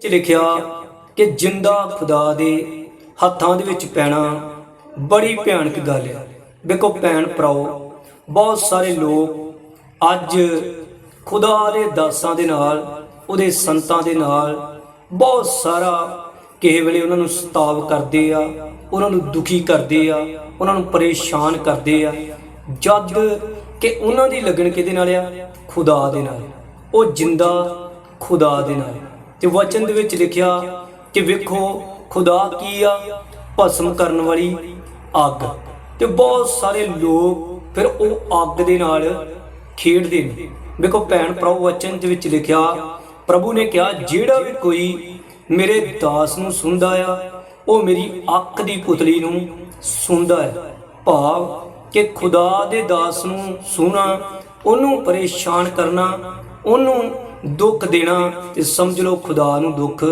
ਚ ਲਿਖਿਆ ਕਿ ਜਿੰਦਾ ਖੁਦਾ ਦੇ ਹੱਥਾਂ ਦੇ ਵਿੱਚ ਪੈਣਾ ਬੜੀ ਭਿਆਨਕ ਗੱਲ ਹੈ। ਵੇਖੋ ਭੈਣ ਭਰਾਓ, ਬਹੁਤ ਸਾਰੇ ਲੋਕ ਅੱਜ ਖੁਦਾ ਦੇ ਦਾਸਾਂ ਦੇ ਨਾਲ, ਉਹਦੇ ਸੰਤਾਂ ਦੇ ਨਾਲ ਬਹੁਤ ਸਾਰਾ ਕਿਸੇ ਵੇਲੇ ਉਹਨਾਂ ਨੂੰ ਸਤਾਵ ਕਰਦੇ ਆ, ਉਹਨਾਂ ਨੂੰ ਦੁਖੀ ਕਰਦੇ ਆ, ਉਹਨਾਂ ਨੂੰ ਪਰੇਸ਼ਾਨ ਕਰਦੇ ਆ, ਜਦ ਕਿ ਉਹਨਾਂ ਦੀ ਲੱਗਣ ਕਿਹਦੇ ਨਾਲ ਆ? ਖੁਦਾ ਦੇ ਨਾਲ। ਉਹ ਜਿੰਦਾ ਖੁਦਾ ਦੇ ਨਾਲ। ਤੇ ਵਚਨ ਦੇ ਵਿੱਚ ਲਿਖਿਆ ਕਿ ਵੇਖੋ ਖੁਦਾ ਕੀ ਆ, ਭਸਮ ਕਰਨ ਵਾਲੀ ਅੱਗ। ਤੇ ਬਹੁਤ ਸਾਰੇ ਲੋਕ ਫਿਰ ਉਹ ਅੱਗ ਦੇ ਨਾਲ ਖੇਡਦੇ ਨੇ। ਵੇਖੋ ਭੈਣ ਪ੍ਰਭੂ ਵਚਨ ਦੇ ਵਿੱਚ ਲਿਖਿਆ, ਪ੍ਰਭੂ ਨੇ ਕਿਹਾ, ਜਿਹੜਾ ਵੀ ਕੋਈ ਮੇਰੇ ਦਾਸ ਨੂੰ ਸੁਣਦਾ ਆ, ਉਹ ਮੇਰੀ ਅੱਖ ਦੀ ਪੁਤਲੀ ਨੂੰ ਸੁਣਦਾ ਹੈ। ਭਾਵ ਕਿ ਖੁਦਾ ਦੇ ਦਾਸ ਨੂੰ ਸੁਣਾ, ਉਹਨੂੰ ਪਰੇਸ਼ਾਨ ਕਰਨਾ ਉਹਨੂੰ ਦੁੱਖ ਦੇਣਾ ਤੇ ਸਮਝ ਲਓ ਖੁਦਾ ਨੂੰ ਦੁੱਖ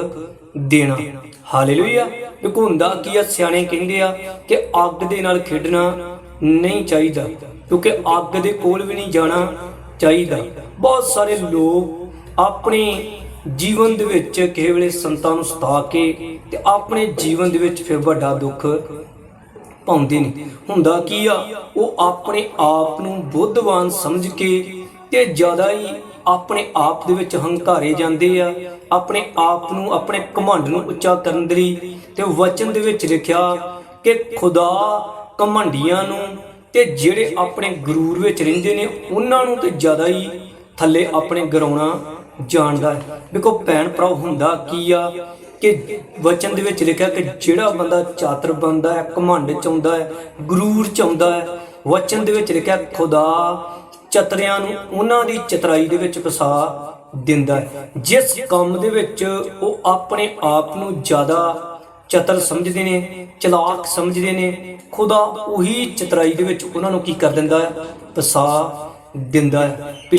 ਦੇਣਾ। ਹਾਲੇਲੂਇਆ। ਦੇਖੋ ਹੁੰਦਾ ਕੀ ਆ, ਸਿਆਣੇ ਕਹਿੰਦੇ ਆ ਕਿ ਅੱਗ ਦੇ ਨਾਲ ਖੇਡਣਾ ਨਹੀਂ ਚਾਹੀਦਾ, ਕਿਉਂਕਿ ਅੱਗ ਦੇ ਕੋਲ ਵੀ ਨਹੀਂ ਜਾਣਾ ਚਾਹੀਦਾ। ਬਹੁਤ ਸਾਰੇ ਲੋਕ ਆਪਣੇ ਜੀਵਨ ਦੇ ਵਿੱਚ ਕਿਸੇ ਵੇਲੇ ਸੰਤਾਂ ਨੂੰ ਸਤਾ ਕੇ ਤੇ ਆਪਣੇ ਜੀਵਨ ਦੇ ਵਿੱਚ ਫਿਰ ਵੱਡਾ ਦੁੱਖ ਪਾਉਂਦੇ ਨੇ। ਹੁੰਦਾ ਕੀ ਆ, ਉਹ ਆਪਣੇ ਆਪ ਨੂੰ ਬੁੱਧਵਾਨ ਸਮਝ ਕੇ ਤੇ ਜ਼ਿਆਦਾ ਹੀ ਆਪਣੇ ਆਪ ਦੇ ਵਿੱਚ ਹੰਕਾਰੇ ਜਾਂਦੇ ਆ, ਆਪਣੇ ਆਪ ਨੂੰ, ਆਪਣੇ ਘਮੰਡ ਨੂੰ ਉੱਚਾ ਕਰਨ ਦੇ ਲਈ ਤੇ ਵਚਨ ਦੇ ਵਿੱਚ ਲਿਖਿਆ ਕਿ ਖੁਦਾ ਘਮੰਡੀਆਂ ਨੂੰ ਤੇ ਜਿਹੜੇ ਆਪਣੇ ਗਰੂਰ ਵਿੱਚ ਰਹਿੰਦੇ ਨੇ, ਉਹਨਾਂ ਨੂੰ ਤੇ ਜ਼ਿਆਦਾ ਹੀ ਥੱਲੇ ਆਪਣੇ ਗਰਾਉਣਾ ਜਾਣਦਾ ਹੈ। ਦੇਖੋ ਭੈਣ ਭਰਾ, ਹੁੰਦਾ ਕੀ ਆ ਕਿ ਵਚਨ ਦੇ ਵਿੱਚ ਲਿਖਿਆ ਕਿ ਜਿਹੜਾ ਬੰਦਾ ਚਾਤਰ ਬੰਦਾ ਹੈ, ਘਮੰਡ ਚ ਆਉਂਦਾ ਹੈ, ਗਰੂਰ ਚ ਆਉਂਦਾ ਹੈ, ਵਚਨ ਦੇ ਵਿੱਚ ਲਿਖਿਆ ਖੁਦਾ ਚਤਰਿਆਂ ਨੂੰ ਉਹਨਾਂ ਦੀ ਚਤਰਾਈ ਦੇ ਵਿੱਚ ਫਸਾ ਦਿੰਦਾ ਹੈ। ਜਿਸ ਕੰਮ ਦੇ ਵਿੱਚ ਉਹ ਆਪਣੇ ਆਪ ਨੂੰ ਜ਼ਿਆਦਾ ਚਤਰ ਸਮਝਦੇ ਨੇ, ਚਲਾਕ ਸਮਝਦੇ ਨੇ, ਖੁਦਾ ਉਹੀ ਚਤਰਾਈ ਦੇ ਵਿੱਚ ਉਹਨਾਂ ਨੂੰ ਕੀ ਕਰ ਦਿੰਦਾ ਹੈ? ਫਸਾ ਦਿੰਦਾ ਹੈ। ਵੀ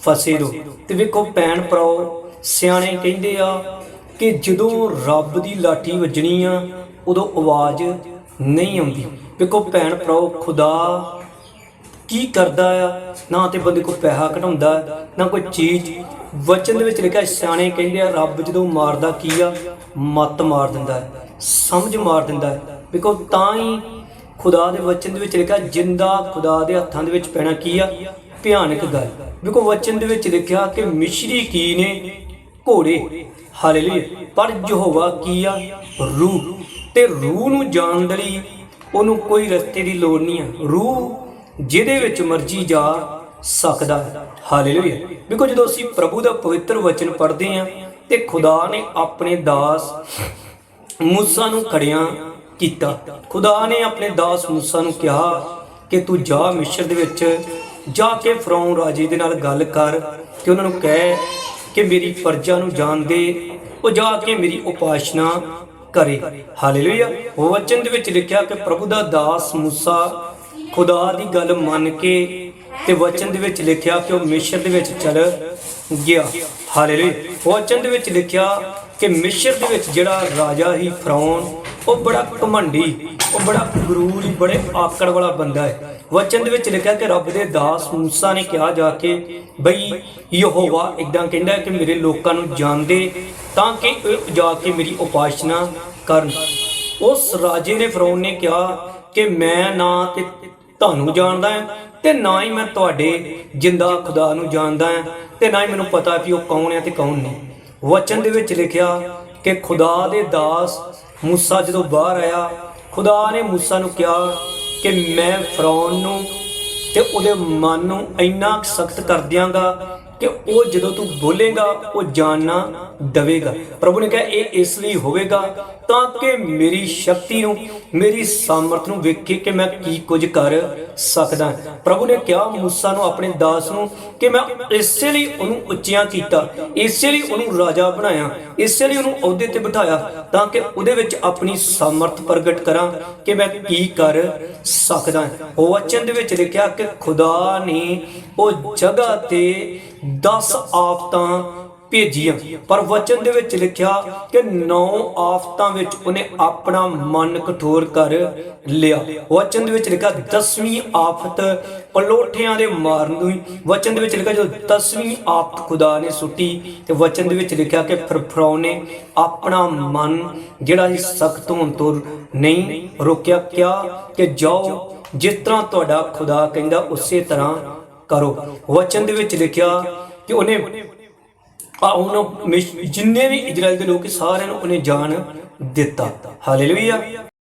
ਫਸੇ ਰਹੋ। ਤੇ ਵੇਖੋ, ਭੈਣ ਭਰਾਓ, ਸਿਆਣੇ ਕਹਿੰਦੇ ਆ ਕਿ ਜਦੋਂ ਰੱਬ ਦੀ ਲਾਠੀ ਵੱਜਣੀ ਆ, ਉਦੋਂ ਆਵਾਜ਼ ਨਹੀਂ ਆਉਂਦੀ। ਵੇਖੋ, ਭੈਣ ਭਰਾਓ, ਖੁਦਾ ਕੀ ਕਰਦਾ ਆ? ਨਾ ਤੇ ਬੰਦੇ ਕੋ ਪੈਸਾ ਘਟਾਉਂਦਾ, ਨਾ ਕੋਈ ਚੀਜ਼। ਵਚਨ ਦੇ ਵਿੱਚ ਲਿਖਿਆ, ਸਿਆਣੇ ਕਹਿੰਦੇ ਆ, ਰੱਬ ਜਦੋਂ ਮਾਰਦਾ ਕੀ ਆ? ਮੱਤ ਮਾਰ ਦਿੰਦਾ ਹੈ, ਸਮਝ ਮਾਰ ਦਿੰਦਾ ਹੈ। ਬਿਕੋ ਤਾਂ ਹੀ ਖੁਦਾ ਦੇ ਵਚਨ ਦੇ ਵਿੱਚ ਲਿਖਿਆ, ਜਿੰਦਾ ਖੁਦਾ ਦੇ ਹੱਥਾਂ ਦੇ ਵਿੱਚ ਪੈਣਾ ਕੀ ਆ? ਭਿਆਨਕ ਗੱਲ। ਬਿਕੋ ਵਚਨ ਦੇ ਵਿੱਚ ਲਿਖਿਆ ਕਿ ਮਿਸ਼ਰੀ ਕੀ ਨੇ? ਘੋੜੇ। ਹਾਲੇਲੂਇਆ। ਪਰ ਯਹੋਵਾ ਕੀ ਆ? ਰੂਹ। ਤੇ ਰੂਹ ਨੂੰ ਜਾਣਨ ਦੇ ਲਈ ਉਹਨੂੰ ਕੋਈ ਰਸਤੇ ਦੀ ਲੋੜ ਨਹੀਂ ਆ। ਰੂਹ ਜਿਹਦੇ ਵਿੱਚ ਮਰਜ਼ੀ ਜਾ ਸਕਦਾ ਹੈ। ਹਾਲੇਲੂਇਆ ਬਿਕੋ ਜਦੋਂ ਅਸੀਂ ਪ੍ਰਭੂ ਦਾ ਪਵਿੱਤਰ ਵਚਨ ਪੜ੍ਹਦੇ ਹਾਂ ਤੇ ਖੁਦਾ ਨੇ ਆਪਣੇ ਦਾਸ ਮੂਸਾ ਨੂੰ ਖੜਿਆ ਕੀਤਾ। ਖੁਦਾ ਨੇ ਆਪਣੇ ਦਾਸ ਮੂਸਾ ਨੂੰ ਕਿਹਾ ਕਿ ਤੂੰ ਜਾ ਮਿਸ਼ਰ ਦੇ ਵਿੱਚ, ਜਾ ਕੇ ਫਰੌਨ ਰਾਜੇ ਦੇ ਨਾਲ ਗੱਲ ਕਰ ਤੇ ਉਹਨਾਂ ਨੂੰ ਕਹਿ ਕਿ ਮੇਰੀ ਪਰਜਾ ਨੂੰ ਜਾਣ ਦੇ, ਉਹ ਜਾ ਕੇ ਮੇਰੀ ਉਪਾਸ਼ਨਾ ਕਰੇ। ਹਾਲੇਲੂਇਆ ਵਚਨ ਦੇ ਵਿੱਚ ਲਿਖਿਆ ਕਿ ਪ੍ਰਭੂ ਦਾ ਦਾਸ ਮੂਸਾ ਖੁਦਾ ਦੀ ਗੱਲ ਮੰਨ ਕੇ ਤੇ ਵਚਨ ਦੇ ਵਿੱਚ ਲਿਖਿਆ ਕਿ ਉਹ ਮਿਸ਼ਰ ਦੇ ਵਿੱਚ ਚਲ ਗਿਆ। ਹਾਲੇਲੂਇਆ। ਵਚਨ ਦੇ ਵਿੱਚ ਲਿਖਿਆ ਕਿ ਮਿਸ਼ਰ ਦੇ ਵਿੱਚ ਜਿਹੜਾ ਰਾਜਾ ਹੀ ਫਰੌਨ, ਉਹ ਬੜਾ ਘਮੰਡੀ, ਉਹ ਬੜਾ ਗਰੂਰ, ਬੜੇ ਆਕੜ ਵਾਲਾ ਬੰਦਾ ਹੈ। ਵਚਨ ਦੇ ਵਿੱਚ ਲਿਖਿਆ ਕਿ ਰੱਬ ਦੇ ਦਾਸ ਮੂਸਾ ਨੇ ਕਿਹਾ ਜਾ ਕੇ, ਬਈ ਯਹੋਵਾ ਇਦਾਂ ਕਹਿੰਦਾ ਕਿ ਮੇਰੇ ਲੋਕਾਂ ਨੂੰ ਜਾਣਦੇ ਤਾਂ ਕਿ ਇਹ ਜਾ ਕੇ ਮੇਰੀ ਉਪਾਸ਼ਨਾ ਕਰਨ। ਉਸ ਰਾਜੇ ਨੇ ਫਰੌਨ ਨੇ ਕਿਹਾ ਕਿ ਮੈਂ ਨਾ ਤੇ ਤੁਹਾਨੂੰ ਜਾਣਦਾ ਹਾਂ ਤੇ ਨਾ ਹੀ ਮੈਂ ਤੁਹਾਡੇ ਜਿੰਦਾ ਖੁਦਾ ਨੂੰ ਜਾਣਦਾ ਹਾਂ ਤੇ ਨਾ ਹੀ ਮੈਨੂੰ ਪਤਾ ਕਿ ਉਹ ਕੌਣ ਹੈ ਤੇ ਕੌਣ ਨਹੀਂ। ਵਚਨ ਦੇ ਵਿੱਚ ਲਿਖਿਆ ਕਿ ਖੁਦਾ ਦੇ ਦਾਸ ਮੂਸਾ ਜਦੋਂ ਬਾਹਰ ਆਇਆ, ਖੁਦਾ ਨੇ ਮੂਸਾ ਨੂੰ ਕਿਹਾ ਕਿ ਮੈਂ ਫਰੌਨ ਨੂੰ ਤੇ ਉਹਦੇ ਮਨ ਨੂੰ ਇੰਨਾ ਸਖਤ ਕਰ ਦਿਆਂਗਾ ਕਿ ਉਹ ਜਦੋਂ ਤੂੰ ਬੋਲੇਗਾ, ਉਹ ਜਾਨਣਾ ਦਵੇਗਾ। ਪ੍ਰਭੂ ਨੇ ਕਿਹਾ, ਇਹ ਇਸ ਲਈ ਹੋਵੇਗਾ ਤਾਂ ਕਿ ਮੇਰੀ ਸ਼ਕਤੀ ਨੂੰ ਮੇਰੀ ਸਾਮਰਥ ਨੂੰ ਵੇਖ ਕਿ ਮੈਂ ਕੀ ਕੁਝ ਕਰ ਸਕਦਾ। ਪ੍ਰਭੂ ਨੇ ਕਿਹਾ, ਮੂਸਾ ਨੂੰ, ਆਪਣੇ ਦਾਸ ਨੂੰ, ਕਿ ਮੈਂ ਇਸੇ ਲਈ ਉਹਨੂੰ ਉੱਚਿਆਂ ਕੀਤਾ, ਇਸੇ ਲਈ ਉਹਨੂੰ ਰਾਜਾ ਬਣਾਇਆ, ਇਸੇ ਲਈ ਉਹਨੂੰ ਅਹੁਦੇ ਤੇ ਬਿਠਾਇਆ, ਤਾਂ ਕਿ ਉਹਦੇ ਵਿੱਚ ਆਪਣੀ ਸਮਰਥ ਪ੍ਰਗਟ ਕਰਾਂ ਕਿ ਮੈਂ ਕੀ ਕਰ ਸਕਦਾ। ਉਹ ਵਚਨ ਦੇ ਵਿੱਚ ਲਿਖਿਆ ਕਿ ਖੁਦਾ ਨੇ ਉਹ ਜਗ੍ਹਾ ਤੇ 10 ਆਫਤਾਂ ਭੇਜੀਆਂ। ਪਰ ਵਚਨ ਦੇ ਵਿੱਚ ਲਿਖਿਆ ਕਿ ਨੌ ਆਫਤਾਂ ਵਿੱਚ ਉਹਨੇ ਆਪਣਾ ਮਨ ਕਠੋਰ ਕਰ ਲਿਆ। ਵਚਨ ਦੇ ਵਿੱਚ ਲਿਖਿਆ, ਦਸਵੀਂ ਆਫਤ ਪਲੋਠਿਆਂ ਦੇ ਮਾਰਨ ਨੂੰ ਵਚਨ ਦੇ ਵਿੱਚ ਲਿਖਿਆ, ਜਦੋਂ ਦਸਵੀਂ ਆਫਤ ਖੁਦਾ ਨੇ ਸੁੱਟੀ, ਤੇ ਵਚਨ ਦੇ ਵਿੱਚ ਲਿਖਿਆ ਕਿ ਫਿਰ ਨੇ ਆਪਣਾ ਮਨ ਜਿਹੜਾ ਸੀ ਸਖਤ ਹੋਣ ਤੋਂ ਨਹੀਂ ਰੋਕਿਆ। ਕਿਹਾ ਕਿ ਜਾਓ, ਜਿਸ ਤਰ੍ਹਾਂ ਤੁਹਾਡਾ ਖੁਦਾ ਕਹਿੰਦਾ, ਉਸੇ ਤਰ੍ਹਾਂ ਕਰੋ। ਵਚਨ ਦੇ ਵਿੱਚ ਲਿਖਿਆ ਕਿ ਉਹਨੇ ਆ ਉਹਨੂੰ ਜਿੰਨੇ ਵੀ ਇਜ਼ਰਾਈਲ ਦੇ ਲੋਕ ਸਾਰਿਆਂ ਨੂੰ ਉਹਨੇ ਜਾਨ ਦਿੱਤਾ। ਹਾਲੇਲੂਇਆ।